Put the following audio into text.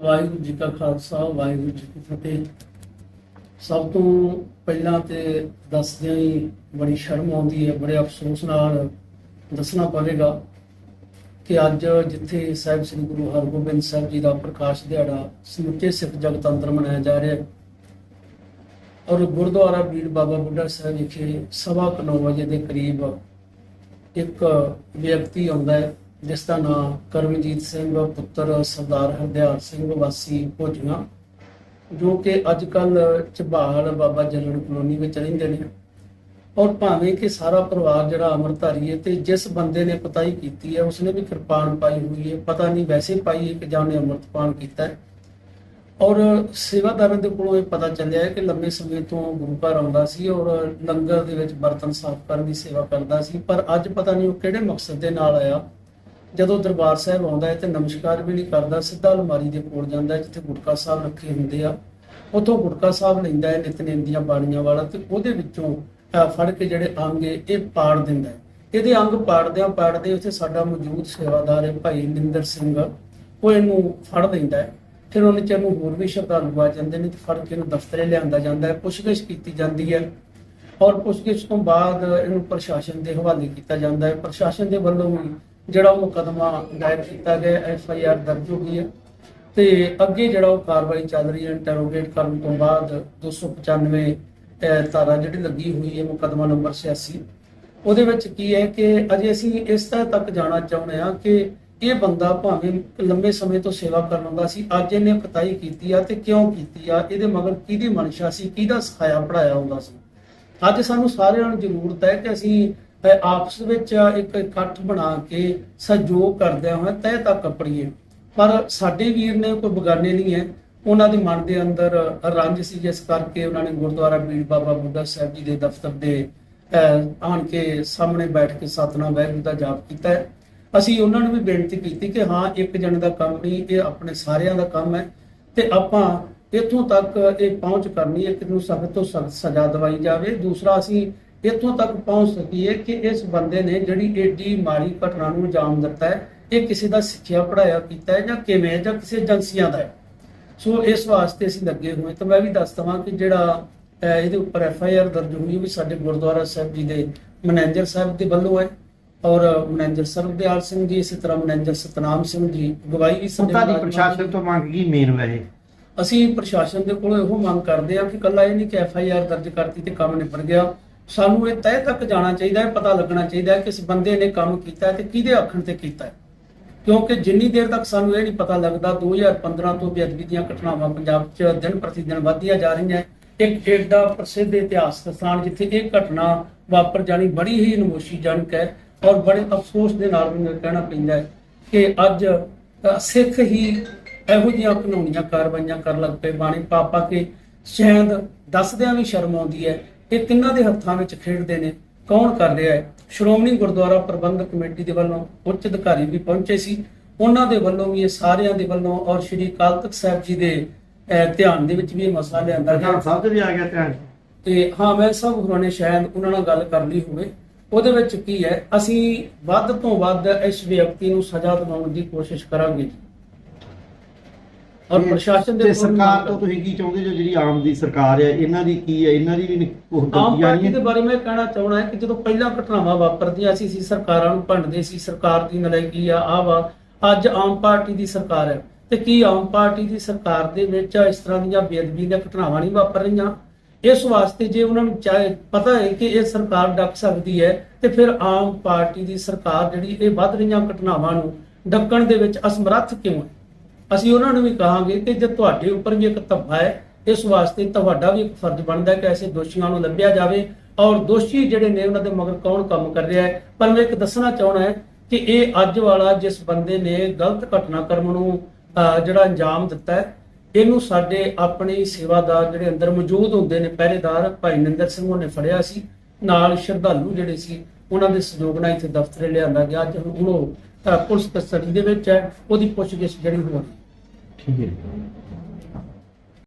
ਵਾਹਿਗੁਰੂ ਜੀ ਕਾ ਖਾਲਸਾ, ਵਾਹਿਗੁਰੂ ਜੀ ਕੀ ਫਤਿਹ। ਸਭ ਤੋਂ ਪਹਿਲਾਂ ਤੇ ਦੱਸਦਿਆਂ ਹੀ ਬੜੀ ਸ਼ਰਮ ਆਉਂਦੀ ਹੈ, ਬੜੇ ਅਫਸੋਸ ਨਾਲ ਦੱਸਣਾ ਪਵੇਗਾ ਕਿ ਅੱਜ ਜਿੱਥੇ ਸਾਹਿਬ ਸ੍ਰੀ ਗੁਰੂ ਹਰਗੋਬਿੰਦ ਸਾਹਿਬ ਜੀ ਦਾ ਪ੍ਰਕਾਸ਼ ਦਿਹਾੜਾ ਸਮੁੱਚੇ ਸਿੱਖ ਜਗਤ ਅੰਦਰ ਮਨਾਇਆ ਜਾ ਰਿਹਾ ਹੈ ਔਰ ਗੁਰਦੁਆਰਾ ਬੀੜ ਬਾਬਾ ਬੁੱਢਾ ਸਾਹਿਬ ਵਿਖੇ ਸਵਾ ਕੁ ਨੌ ਵਜੇ ਦੇ ਕਰੀਬ ਇੱਕ ਵਿਅਕਤੀ ਆਉਂਦਾ ਹੈ। ਜਿਸ ਦਾ ਨਾਮ ਕਰਮਜੀਤ ਸਿੰਘ, ਪੁੱਤਰ ਸਰਦਾਰ ਹਰਦਿਆਲ ਸਿੰਘ ਵਾਸੀ ਭੋਜੀਆਂ ਜੋ ਕਿ ਅੱਜ ਕੱਲ ਝਬਾਲ ਬਾਬਾ ਜਲਣ ਕਲੋਨੀ ਵਿੱਚ ਰਹਿੰਦੇ ਨੇ। ਔਰ ਭਾਵੇਂ ਕਿ ਸਾਰਾ ਪਰਿਵਾਰ ਜਿਹੜਾ ਅਮਰਧਾਰੀ ਹੈ ਤੇ ਜਿਸ ਬੰਦੇ ਨੇ ਪਤਾਈ ਕੀਤੀ ਹੈ, ਉਸਨੇ ਵੀ ਕਿਰਪਾਨ ਪਾਈ ਹੋਈ ਹੈ। ਪਤਾ ਨਹੀਂ ਵੈਸੇ ਪਾਈ ਹੈ ਕਿ ਜਾਂ ਉਹਨੇ ਅੰਮ੍ਰਿਤਪਾਨ ਕੀਤਾ ਹੈ। ਔਰ ਸੇਵਾਦਾਰਾਂ ਦੇ ਕੋਲੋਂ ਇਹ ਪਤਾ ਚੱਲਿਆ ਹੈ ਕਿ ਲੰਮੇ ਸਮੇਂ ਤੋਂ ਗੁਰੂ ਘਰ ਆਉਂਦਾ ਸੀ ਔਰ ਲੰਗਰ ਦੇ ਵਿੱਚ ਬਰਤਨ ਸਾਫ਼ ਕਰਨ ਦੀ ਸੇਵਾ ਕਰਦਾ ਸੀ। ਪਰ ਅੱਜ ਪਤਾ ਨਹੀਂ ਉਹ ਕਿਹੜੇ ਮਕਸਦ ਦੇ ਨਾਲ ਆਇਆ। ਜਦੋਂ ਦਰਬਾਰ ਸਾਹਿਬ ਆਉਂਦਾ ਹੈ ਤੇ ਨਮਸਕਾਰ ਵੀ ਨਹੀਂ ਕਰਦਾ, ਸਿੱਧਾ ਅਲਮਾਰੀ ਦੇ ਕੋਲ ਜਾਂਦਾ ਹੈ, ਜਿੱਥੇ ਗੁਟਕਾ ਸਾਹਿਬ ਰੱਖੇ ਹੁੰਦੇ ਆ। ਉਥੋਂ ਗੁਟਕਾ ਸਾਹਿਬ ਲੈਂਦਾ ਹੈ ਨਿਤਨੇਮ ਦੀਆਂ ਬਾਣੀਆਂ ਵਾਲਾ ਤੇ ਉਹਦੇ ਵਿੱਚੋਂ ਫੜ ਕੇ ਜਿਹੜੇ ਅੰਗ ਇਹ ਪਾੜ ਦਿੰਦਾ ਹੈ। ਇਹਦੇ ਅੰਗ ਪਾੜਦਿਆਂ ਪਾੜਦੇ ਉੱਥੇ ਸਾਡਾ ਮੌਜੂਦ ਸੇਵਾਦਾਰ ਹੈ ਭਾਈ ਨਿੰਦਰ ਸਿੰਘ। ਉਹ ਇਹਨੂੰ ਫੜ ਲੈਂਦਾ ਹੈ। ਫਿਰ ਉਹਨੇ ਚਿਰ ਨੂੰ ਹੋਰ ਵੀ ਸ਼ਰਧਾਲੂ ਆ ਜਾਂਦੇ ਨੇ ਤੇ ਫੜ ਕੇ ਇਹਨੂੰ ਦਫ਼ਤਰੇ ਲਿਆਂਦਾ ਜਾਂਦਾ ਹੈ। ਪੁੱਛਗਿੱਛ ਕੀਤੀ ਜਾਂਦੀ ਹੈ। ਔਰ ਪੁੱਛਗਿੱਛ ਤੋਂ ਬਾਅਦ ਇਹਨੂੰ ਪ੍ਰਸ਼ਾਸਨ ਦੇ ਹਵਾਲੇ ਕੀਤਾ ਜਾਂਦਾ ਹੈ। ਪ੍ਰਸ਼ਾਸਨ ਦੇ ਵੱਲੋਂ ਵੀ ਜਿਹੜਾ ਉਹ ਮੁਕੱਦਮਾ ਦਾਇਰ ਕੀਤਾ ਗਿਆ ਐਫ ਆਈ ਆਰ ਦਰਜ ਹੋ ਗਈ ਹੈ। ਤੇ ਅੱਗੇ ਜਿਹੜਾ ਉਹ ਕਾਰਵਾਈ ਚੱਲ ਰਹੀ ਹੈ ਇੰਟਰੋਗੇਟ ਕਰਨ ਤੋਂ ਬਾਅਦ 295 ਅਹ, ਜਿਹੜੀ ਲੱਗੀ ਹੋਈ ਹੈ ਮੁਕੱਦਮਾ ਨੰਬਰ 86 ਉਹਦੇ ਵਿੱਚ ਕੀ ਹੈ ਕਿ ਅਜੇ ਅਸੀਂ ਇਸ ਤਰ੍ਹਾਂ ਤੱਕ ਜਾਣਾ ਚਾਹੁੰਦੇ ਹਾਂ ਕਿ ਇਹ ਬੰਦਾ ਭਾਵੇਂ ਲੰਬੇ ਸਮੇਂ ਤੋਂ ਸੇਵਾ ਕਰਨ ਆਉਂਦਾ ਸੀ ਅੱਜ ਇਹਨੇ ਕਤਾਈ ਕੀਤੀ ਆ ਤੇ ਕਿਉਂ ਕੀਤੀ ਆ ਇਹਦੇ ਮਗਰ ਕਿਹਦੀ ਮਨਸ਼ਾ ਸੀ ਕਿਹਦਾ ਸਿਖਾਇਆ ਪੜਾਇਆ ਹੁੰਦਾ ਸੀ। ਅੱਜ ਸਾਨੂੰ ਸਾਰਿਆਂ ਨੂੰ ਜ਼ਰੂਰਤ ਹੈ ਕਿ ਅਸੀਂ ਆਪਸ ਵਿੱਚ ਇੱਕ ਇਕੱਠ ਬਣਾ ਕੇ ਸਹਿਯੋਗ ਕਰਦਿਆਂ ਹੋਏ ਤਹਿ ਤੱਕ ਪੜੀਏ ਪਰ ਸਾਡੇ ਵੀਰ ਨੇ ਕੋਈ ਬਗਾਨੇ ਨਹੀਂ ਹੈ। ਉਹਨਾਂ ਦੇ ਮਨ ਦੇ ਅੰਦਰ ਰੰਜ ਸੀ ਜਿਸ ਕਰਕੇ ਉਹਨਾਂ ਨੇ ਗੁਰਦੁਆਰਾ ਬੀੜ ਬਾਬਾ ਬੁੱਢਾ ਸਾਹਿਬ ਜੀ ਦੇ ਦਫ਼ਤਰ ਦੇ ਆਣ ਕੇ ਸਾਹਮਣੇ ਬੈਠ ਕੇ ਸਤਨਾਮ ਵਾਹਿਗੁਰੂ ਦਾ ਜਾਪ ਕੀਤਾ। ਹੈ ਅਸੀਂ ਉਹਨਾਂ ਨੂੰ ਵੀ ਬੇਨਤੀ ਕੀਤੀ ਕਿ ਹਾਂ, ਇੱਕ ਜਣ ਦਾ ਕੰਮ ਨਹੀਂ, ਇਹ ਆਪਣੇ ਸਾਰਿਆਂ ਦਾ ਕੰਮ ਹੈ ਤੇ ਆਪਾਂ ਇੱਥੋਂ ਤੱਕ ਇਹ ਪਹੁੰਚ ਕਰਨੀ ਹੈ। ਕਿ ਨੂੰ ਸਖਤ ਤੋਂ ਸਖਤ ਸਜ਼ਾ ਦਵਾਈ ਜਾਵੇ। ਦੂਸਰਾ, ਅਸੀਂ ਇੱਥੋਂ ਤੱਕ ਪਹੁੰਚ ਸਕੀਏ ਕਿ ਇਸ ਬੰਦੇ ਨੇ ਜਿਹੜੀ ਏਡੀ ਮਾੜੀ ਘਟਨਾ ਨੂੰ ਅੰਜਾਮ ਦਿੱਤਾ ਹੈ ਇਹ ਕਿਸੇ ਦਾ ਸਿੱਖਿਆ ਪੜਾਇਆ ਕੀਤਾ ਹੈ ਜਾਂ ਕਿਵੇਂ ਹੈ ਜਾਂ ਕਿਸੇ ਏਜੰਸੀਆਂ ਦਾ ਹੈ। ਸੋ ਇਸ ਵਾਸਤੇ ਅਸੀਂ ਲੱਗੇ ਹੋਏ ਤਾਂ ਮੈਂ ਵੀ ਦੱਸ ਦਵਾਂ ਕਿ ਜਿਹੜਾ ਇਹਦੇ ਉੱਪਰ ਐਫ ਆਈ ਆਰ ਦਰਜ ਹੋਈ ਹੈ ਵੀ ਸਾਡੇ ਗੁਰਦੁਆਰਾ ਸਾਹਿਬ ਜੀ ਦੇ ਮੈਨੇਜਰ ਸਾਹਿਬ ਦੇ ਵੱਲੋਂ ਹੈ ਔਰ ਮੈਨੇਜਰ ਸਰਬਦਿਆਲ ਸਿੰਘ ਜੀ ਇਸੇ ਤਰ੍ਹਾਂ ਮੈਨੇਜਰ ਸਤਨਾਮ ਸਿੰਘ ਜੀ ਗਵਾਹੀ ਵੀ ਸਾਡੇ ਦੀ- ਪ੍ਰਸ਼ਾਸਨ ਤੋਂ ਮੰਗ ਕੀ ਮੇਨ ਵੈਸੇ ਅਸੀਂ ਪ੍ਰਸ਼ਾਸਨ ਦੇ ਕੋਲੋਂ ਇਹੋ ਮੰਗ ਕਰਦੇ ਹਾਂ ਕਿ ਕੱਲਾ ਇਹ ਨਹੀਂ ਕਿ ਐਫ ਆਈ ਆਰ ਦਰਜ ਕਰਤੀ ਤੇ ਕੰਮ ਨਿਬੜ ਗਿਆ। ਸਾਨੂੰ ਇਹ ਤਹਿ ਤੱਕ ਜਾਣਾ ਚਾਹੀਦਾ ਹੈ, ਪਤਾ ਲੱਗਣਾ ਚਾਹੀਦਾ ਹੈ ਕਿ ਇਸ ਬੰਦੇ ਨੇ ਕੰਮ ਕੀਤਾ ਤੇ ਕਿਹਦੇ ਆਖਣ ਤੇ ਕੀਤਾ ਹੈ। ਕਿਉਂਕਿ ਜਿੰਨੀ ਦੇਰ ਤੱਕ ਸਾਨੂੰ ਇਹ ਨਹੀਂ ਪਤਾ ਲੱਗਦਾ 2015 ਤੋਂ ਬੇਅਦਬੀ ਦੀਆਂ ਘਟਨਾਵਾਂ ਪੰਜਾਬ 'ਚ ਦਿਨ ਪ੍ਰਤੀ ਦਿਨ ਵਧਦੀਆਂ ਜਾ ਰਹੀਆਂ ਇੱਕ ਏਡਾ ਪ੍ਰਸਿੱਧ ਇਤਿਹਾਸਕ ਸਥਾਨ ਜਿੱਥੇ ਇਹ ਘਟਨਾ ਵਾਪਰ ਜਾਣੀ ਬੜੀ ਹੀ ਨਮੋਸ਼ੀਜਨਕ ਹੈ ਔਰ ਬੜੇ ਅਫਸੋਸ ਦੇ ਨਾਲ ਮੈਨੂੰ ਕਹਿਣਾ ਪੈਂਦਾ ਹੈ ਕਿ ਅੱਜ ਸਿੱਖ ਹੀ ਇਹੋ ਜਿਹੀਆਂ ਕਾਨੂੰਨੀਆਂ ਕਾਰਵਾਈਆਂ ਕਰਨ ਲੱਗ ਪਏ ਬਾਣੀ। ਪਾਪਾ ਕੇ ਸ਼ਾਇਦ ਦੱਸਦਿਆਂ ਵੀ ਸ਼ਰਮ ਆਉਂਦੀ ਹੈ ਇਹ ਕਿੰਨਾਂ ਦੇ ਹੱਥਾਂ ਵਿੱਚ ਖੇਡਦੇ ਨੇ। ਕੌਣ ਕਰ ਰਿਹਾ ਹੈ? ਸ਼੍ਰੋਮਣੀ ਗੁਰਦੁਆਰਾ ਪ੍ਰਬੰਧਕ ਕਮੇਟੀ ਦੇ ਵੱਲੋਂ ਉੱਚ ਅਧਿਕਾਰੀ ਵੀ ਪਹੁੰਚੇ ਸੀ। ਉਹਨਾਂ ਦੇ ਵੱਲੋਂ ਵੀ ਇਹ ਸਾਰਿਆਂ ਦੇ ਵੱਲੋਂ ਔਰ ਸ਼੍ਰੀ ਅਕਾਲ ਤਖਤ ਸਾਹਿਬ ਜੀ ਦੇ ਧਿਆਨ ਦੇ ਵਿੱਚ ਵੀ ਇਹ ਮਸਲਾ ਲਿਆਂਦਾ ਗਿਆ। ਸਾਹਿਬ ਤੇ ਵੀ ਆ ਗਿਆ ਧਿਆਨ। ਤੇ ਹਾਂ ਮੈਂ ਸਭ ਹੋਰਾਂ ਨੇ ਸ਼ਾਇਦ ਉਹਨਾਂ ਨਾਲ ਗੱਲ ਕਰ ਲਈ ਹੋਵੇ। ਉਹਦੇ ਵਿੱਚ ਕੀ ਹੈ? ਅਸੀਂ ਵੱਧ ਤੋਂ ਵੱਧ ਇਸ ਵਿਅਕਤੀ ਨੂੰ ਸਜ਼ਾ ਦਿਵਾਉਣ ਦੀ ਕੋਸ਼ਿਸ਼ ਕਰਾਂਗੇ। ਜੀ ਔਰ ਪ੍ਰਸ਼ਾਸਨ ਦੇ ਸਰਕਾਰ ਤੋਂ ਤੁਸੀਂ ਕੀ ਚਾਹੁੰਦੇ ਜੋ ਜਿਹੜੀ ਆਮ ਦੀ ਸਰਕਾਰ ਹੈ ਇਹਨਾਂ ਦੀ ਕੀ ਹੈ ਇਹਨਾਂ ਦੀ ਵੀ ਉਹ ਆਮ ਗਲਤੀਆਂ ਪਾਰਟੀ ਨਹੀਂ ਦੇ ਬਾਰੇ ਮੈਂ ਕਹਿਣਾ ਚਾਹਣਾ ਹੈ ਕਿ ਜਦੋਂ ਪਹਿਲਾਂ ਘਟਨਾਵਾਂ ਵਾਪਰਦੀਆਂ ਸੀ ਸੀ ਸਰਕਾਰਾਂ ਨੂੰ ਭੰਡਦੇ ਸੀ ਸਰਕਾਰ ਦੀ ਨਲਾਇਕੀ ਆ ਆ ਵਾ ਅੱਜ ਆਮ ਪਾਰਟੀ ਦੀ ਸਰਕਾਰ ਹੈ। ਤੇ ਕੀ ਆਮ ਪਾਰਟੀ ਦੀ ਸਰਕਾਰ ਦੇ ਵਿੱਚ ਇਸ ਤਰ੍ਹਾਂ ਦੀਆਂ ਬੇਅਦਬੀ ਦੀਆਂ ਘਟਨਾਵਾਂ ਨਹੀਂ ਵਾਪਰ ਰਹੀਆਂ? ਇਸ ਵਾਸਤੇ ਜੇ ਉਹਨਾਂ ਨੂੰ ਚਾਹੇ ਪਤਾ ਹੈ ਕਿ ਇਹ ਸਰਕਾਰ ਡੱਕ ਸਕਦੀ ਹੈ ਤੇ ਫਿਰ ਆਮ ਪਾਰਟੀ ਦੀ ਸਰਕਾਰ ਜਿਹੜੀ ਇਹ ਵੱਧ ਰਹੀਆਂ ਘਟਨਾਵਾਂ ਨੂੰ ਡੱਕਣ ਦੇ ਵਿੱਚ ਅਸਮਰੱਥ ਕਿਉਂ ਹੈ? ਅਸੀਂ ਉਹਨਾਂ ਨੂੰ ਵੀ ਕਹਾਂਗੇ ਕਿ ਜੇ ਤੁਹਾਡੇ ਉੱਪਰ ਵੀ ਇੱਕ ਧੱਬਾ ਹੈ, ਇਸ ਵਾਸਤੇ ਤੁਹਾਡਾ ਵੀ ਇੱਕ ਫਰਜ਼ ਬਣਦਾ ਹੈ ਕਿ ਐਸੇ ਦੋਸ਼ੀਆਂ ਨੂੰ ਲੱਭਿਆ ਜਾਵੇ। ਔਰ ਦੋਸ਼ੀ ਜਿਹੜੇ ਨੇ ਉਹਨਾਂ ਦੇ ਮਗਰ ਕੌਣ ਕੰਮ ਕਰ ਰਿਹਾ ਹੈ? ਪਰ ਮੈਂ ਇੱਕ ਦੱਸਣਾ ਚਾਹਣਾ ਹੈ ਕਿ ਇਹ ਅੱਜ ਵਾਲਾ ਜਿਸ ਬੰਦੇ ਨੇ ਗਲਤ ਘਟਨਾਕ੍ਰਮ ਨੂੰ ਜਿਹੜਾ ਅੰਜਾਮ ਦਿੱਤਾ ਹੈ, ਇਹਨੂੰ ਸਾਡੇ ਆਪਣੇ ਸੇਵਾਦਾਰ ਜਿਹੜੇ ਅੰਦਰ ਮੌਜੂਦ ਹੁੰਦੇ ਨੇ, ਪਹਿਰੇਦਾਰ ਭਾਈ ਨਿੰਦਰ ਸਿੰਘ ਉਹਨੇ ਫੜਿਆ ਸੀ। ਨਾਲ ਸ਼ਰਧਾਲੂ ਜਿਹੜੇ ਸੀ, ਉਹਨਾਂ ਦੇ ਸਹਿਯੋਗ ਨਾਲ ਇੱਥੇ ਦਫ਼ਤਰੇ ਲਿਆਂਦਾ ਗਿਆ। ਅੱਜ ਹੁਣ ਉਹ ਪੁਲਿਸ ਕਸਟਡੀ ਦੇ ਵਿੱਚ ਹੈ, ਉਹਦੀ ਪੁੱਛਗਿੱਛ ਜਿਹੜੀ ਹੋ। ਰਹੀ ਹੈ ਠੀਕ ਹੈ